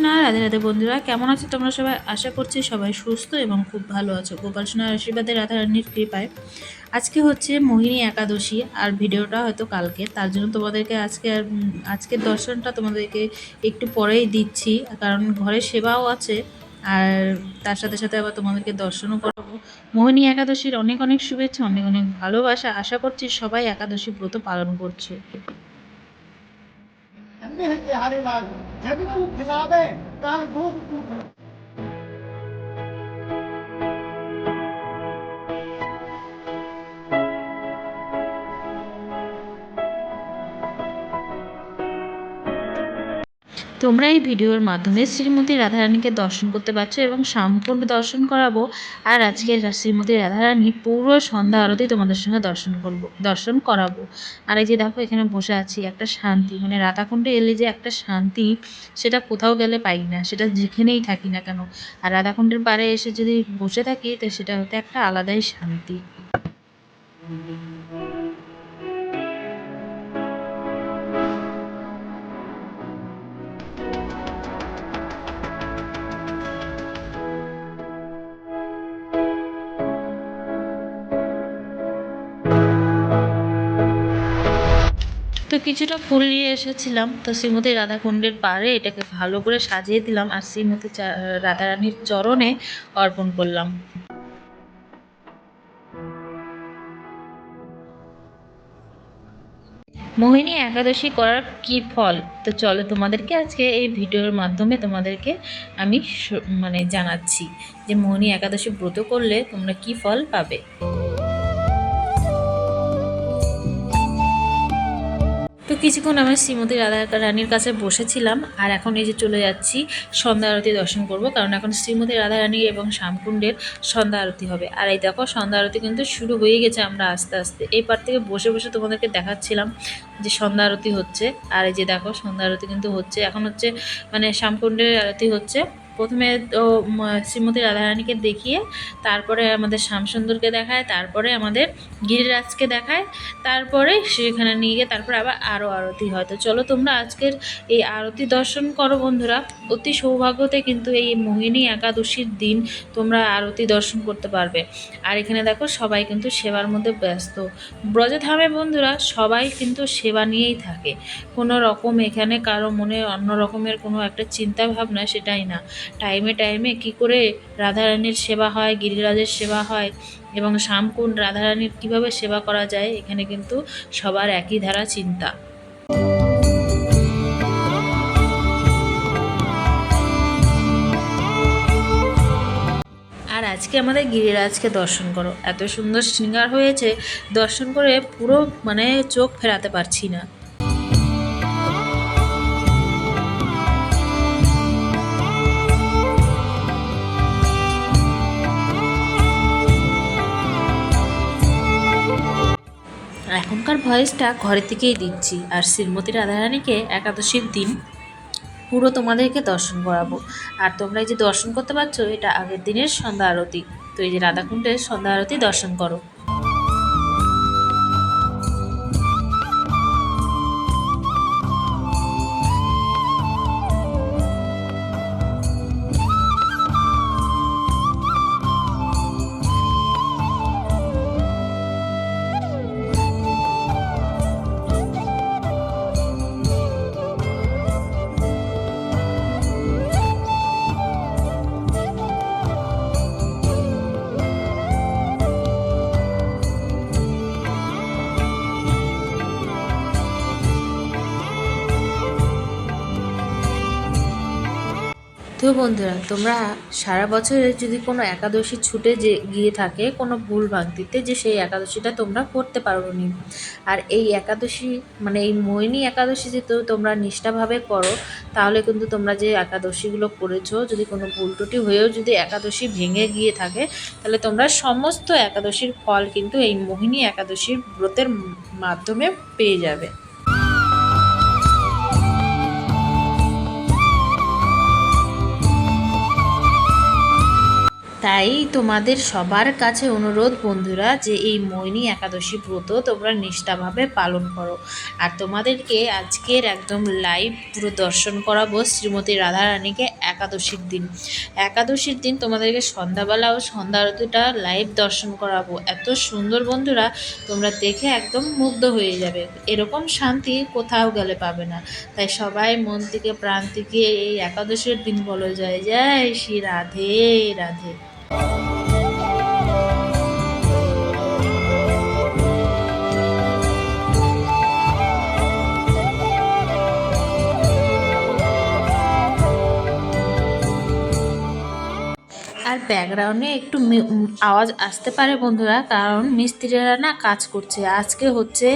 কৃষ্ণ রাধে রাধে বন্ধুরা, কেমন আছো তোমরা সবাই? আশা করছি সবাই সুস্থ এবং খুব ভালো আছো। গোপাল সোনার আশীর্বাদে রাধা রানীর কৃপায়। আজকে হচ্ছে মোহিনী একাদশী, আর ভিডিওটা হয়তো কালকে। তার জন্য তোমাদেরকে আজকে আর আজকের দর্শনটা তোমাদেরকে একটু পরেই দিচ্ছি, কারণ ঘরে সেবাও আছে, আর তার সাথে সাথে আবার তোমাদেরকে দর্শনও করাবো। মোহিনী একাদশীর অনেক অনেক শুভেচ্ছা, অনেক অনেক ভালোবাসা। আশা করছি সবাই একাদশী ব্রত পালন করছ। এমনি হচ্ছে হারে লাগ যদি তোমরা এই ভিডিওর মাধ্যমে শ্রীমতী রাধারানীকে দর্শন করতে পারছ এবং সম্পূর্ণ দর্শন করাবো। আর আজকে শ্রীমতী রাধারানী পুরো সন্ধ্যা আরতি তোমাদের সঙ্গে দর্শন করব, দর্শন করাবো। আর এই যে দেখো, এখানে বসে আছি, একটা শান্তি। মানে রাধাকুণ্ডে এলে যে একটা শান্তি, সেটা কোথাও গেলে পাই না, সেটা যেখানেই থাকি না কেন। আর রাধাকুণ্ডের পাড়ে এসে যদি বসে থাকি, তো সেটা হতে একটা আলাদাই শান্তি। তো কিছুটা ফুল নিয়ে এসেছিলাম। তো শ্রীমতী রাধাকুণ্ডের পাড়ে এটাকে ভালো করে সাজিয়ে দিলাম আর শ্রীমতী রাধারানীর চরণে অর্পণ করলাম। মোহিনী একাদশী করার কি ফল? তো চলো তোমাদেরকে আজকে এই ভিডিওর মাধ্যমে তোমাদেরকে আমি মানে জানাচ্ছি যে মোহিনী একাদশী ব্রত করলে তোমরা কি ফল পাবে? কিছুক্ষণ আমরা শ্রীমতী রাধা রানীর কাছে বসেছিলাম, আর এখন এই যে চলে যাচ্ছি, সন্ধ্যা আরতি দর্শন করব, কারণ এখন শ্রীমতী রাধা রানী এবং শ্যামকুণ্ডের সন্ধ্যা আরতি হবে। আর এই দেখো, সন্ধ্যা আরতি কিন্তু শুরু হয়ে গেছে আমরা আস্তে আস্তে। এই পার থেকে বসে বসে তোমাদেরকে দেখাচ্ছিলাম যে সন্ধ্যা আরতি হচ্ছে, আর এই যে দেখো, সন্ধ্যা আরতি কিন্তু হচ্ছে। এখন হচ্ছে মানে শ্যামকুণ্ডের আরতি হচ্ছে প্রথমে তো শ্রীমতী রাধারানীকে দেখিয়ে তারপরে আমাদের শ্যামসুন্দরকে দেখায়, তারপরে আমাদের গিরিরাজকে দেখায়, তারপরে সেখানে নিয়ে গিয়ে তারপরে আবার আরও আরতি হয়। তো চলো তোমরা আজকের এই আরতি দর্শন করো বন্ধুরা। অতি সৌভাগ্যতে কিন্তু এই মোহিনী একাদশীর দিন তোমরা আরতি দর্শন করতে পারবে। আর এখানে দেখো, সবাই কিন্তু সেবার মধ্যে ব্যস্ত। ব্রজধামে বন্ধুরা, সবাই কিন্তু সেবা নিয়েই থাকে। কোনো রকম এখানে কারও মনে অন্য রকমের কোনো একটা চিন্তা ভাবনা সেটাই না। টাইমে টাইমে কি করে রাধারানীর সেবা হয়, গিরিরাজের সেবা হয় এবং শ্যামকুণ্ড রাধারানীর কীভাবে সেবা করা যায়, এখানে কিন্তু সবার একই ধারা চিন্তা। আর আজকে আমাদের গিরিরাজকে দর্শন করো। এত সুন্দর শৃঙ্গার হয়েছে, দর্শন করে পুরো মানে চোখ ফেরাতে পারছি না। এখনকার ভয়েসটা ঘরে থেকেই দিচ্ছি আর শ্রীমতী রাধারানীকে একাদশীর দিন পুরো তোমাদেরকে দর্শন করাবো। আর তোমরা এই যে দর্শন করতে পারছ, এটা আগের দিনের সন্ধ্যা আরতি। তো এই যে রাধাকুণ্ডের সন্ধ্যা আরতি দর্শন করো। তো বন্ধুরা, তোমরা সারা বছরে যদি কোনো একাদশী ছুটে যে গিয়ে থাকে, কোনো ভুল ভ্রান্তিতে যে সেই একাদশীটা তোমরা করতে পারো নি আর এই একাদশী মানে এই মোহিনী একাদশী যে তোমরা নিষ্ঠাভাবে করো, তাহলে কিন্তু তোমরা যে একাদশীগুলো করেছ, যদি কোনো ভুল ত্রুটি হয়েও যদি একাদশী ভেঙে গিয়ে থাকে, তাহলে তোমরা সমস্ত একাদশীর ফল কিন্তু এই মোহিনী একাদশীর ব্রতের মাধ্যমে পেয়ে যাবে। তাই তোমাদের সবার কাছে অনুরোধ, বন্ধুরা, যে এই মোহিনী একাদশী ব্রত তোমরা নিষ্ঠাভাবে পালন করো। আর তোমাদেরকে আজকের একদম লাইভ পুরো দর্শন করাবো শ্রীমতী রাধারানীকে একাদশীর দিন। একাদশীর দিন তোমাদেরকে সন্ধ্যাবেলা ও সন্ধ্যা আরতিটা লাইভ দর্শন করাবো। এত সুন্দর, বন্ধুরা, তোমরা দেখে একদম মুগ্ধ হয়ে যাবে। এরকম শান্তি কোথাও গেলে পাবে না। তাই সবাই মন থেকে, প্রাণ থেকে এই একাদশীর দিন বলো। যায় জয়, শ্রী রাধে রাধে। ব্যাকগ্রাউন্ডে একটু আওয়াজ আসতে পারে বন্ধুরা, কারণ মিস্ত্রিরা না কাজ করছে। আজকে হচ্ছে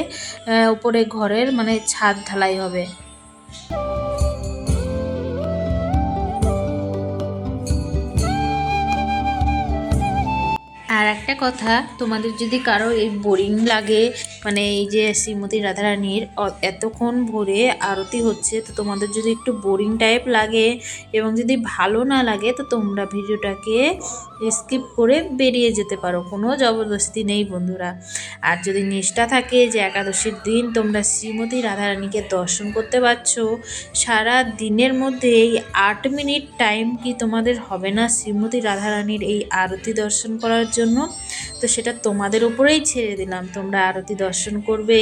উপরে ঘরের মানে ছাদ ঢালাই হবে। একটা কথা, তোমাদের যদি কারও এই বোরিং লাগে মানে এই যে শ্রীমতী রাধারানীর এতক্ষণ ভোরে আরতি হচ্ছে, তো তোমাদের যদি একটু বোরিং টাইপ লাগে এবং যদি ভালো না লাগে, তো তোমরা ভিডিওটাকে স্কিপ করে বেরিয়ে যেতে পারো। কোনো জবরদস্তি নেই, বন্ধুরা। আর যদি নিষ্ঠা থাকে যে একাদশীর দিন তোমরা শ্রীমতী রাধারানীকে দর্শন করতে পারছ, সারা দিনের মধ্যে এই আট মিনিট টাইম কি তোমাদের হবে না শ্রীমতী রাধারানীর এই আরতি দর্শন করার জন্য? তো সেটা তোমাদের উপরেই ছেড়ে দিলাম। তোমরা আরতি দর্শন করবে,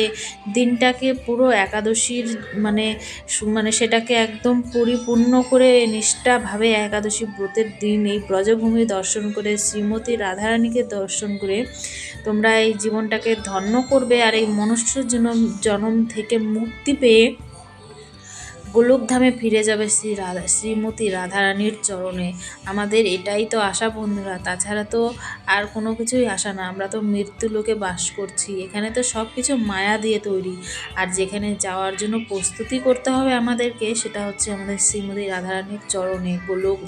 দিনটাকে পুরো একাদশীর মানে মানে সেটাকে একদম পরিপূর্ণ করে নিষ্ঠাভাবে একাদশী ব্রতের দিন, এই ব্রজভূমি দর্শন করে, শ্রীমতী রাধারানীকে দর্শন করে তোমরা এই জীবনটাকে ধন্য করবে আর এই মনুষ্য জনম জনম থেকে মুক্তি পেয়ে গোলকধামে ফিরে যাবে শ্রী রাধা, শ্রীমতী রাধারানীর চরণে। আমাদের এটাই তো আশা বন্ধুরা। তাছাড়া তো আর কোনো কিছুই আশা না। আমরা তো মৃত্যু লোকে বাস করছি। এখানে তো সব কিছু মায়া দিয়ে তৈরি। আর যেখানে যাওয়ার জন্য প্রস্তুতি করতে হবে আমাদেরকে, সেটা হচ্ছে আমাদের শ্রীমতী রাধারানীর চরণে গোলক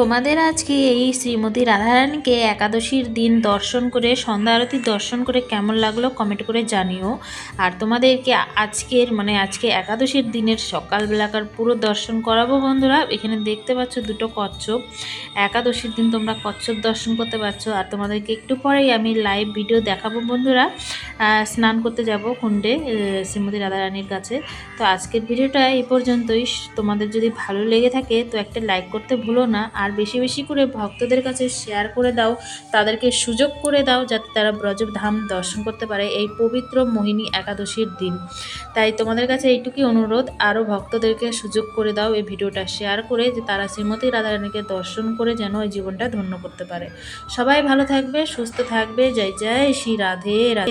তোমাদের আজকে এই শ্রীমতী রাধারানীকে একাদশীর দিন দর্শন করে, সন্ধ্যা আরতি দর্শন করে কেমন লাগল কমেন্ট করে জানিও। আর তোমাদেরকে আজকের মানে আজকে একাদশীর দিনের সকালবেলাকার পুরো দর্শন করাবো বন্ধুরা। এখানে দেখতে পাচ্ছ দুটো কচ্ছপ। একাদশীর দিন তোমরা কচ্ছপ দর্শন করতে পারছ। আর তোমাদেরকে একটু পরেই আমি লাইভ ভিডিও দেখাবো বন্ধুরা। স্নান করতে যাব কুণ্ডে শ্রীমতী রাধারানীর কাছে। তো আজকের ভিডিওটা এই পর্যন্তই। তোমাদের যদি ভালো লেগে থাকে তো একটা লাইক করতে ভুলো না। আর বেশি বেশি করে ভক্তদের কাছে শেয়ার করে দাও, তাদেরকে সুযোগ করে দাও যাতে তারা ব্রজধাম দর্শন করতে পারে এই পবিত্র মোহিনী একাদশীর দিন। তাই তোমাদের কাছে এইটুকুই অনুরোধ, আরও ভক্তদেরকে সুযোগ করে দাও এই ভিডিওটা শেয়ার করে যে তারা শ্রীমতী রাধারানীকে দর্শন করে যেন এই জীবনটা ধন্য করতে পারে। সবাই ভালো থাকবে, সুস্থ থাকবে, জয় জয়, শ্রী রাধে রাধে।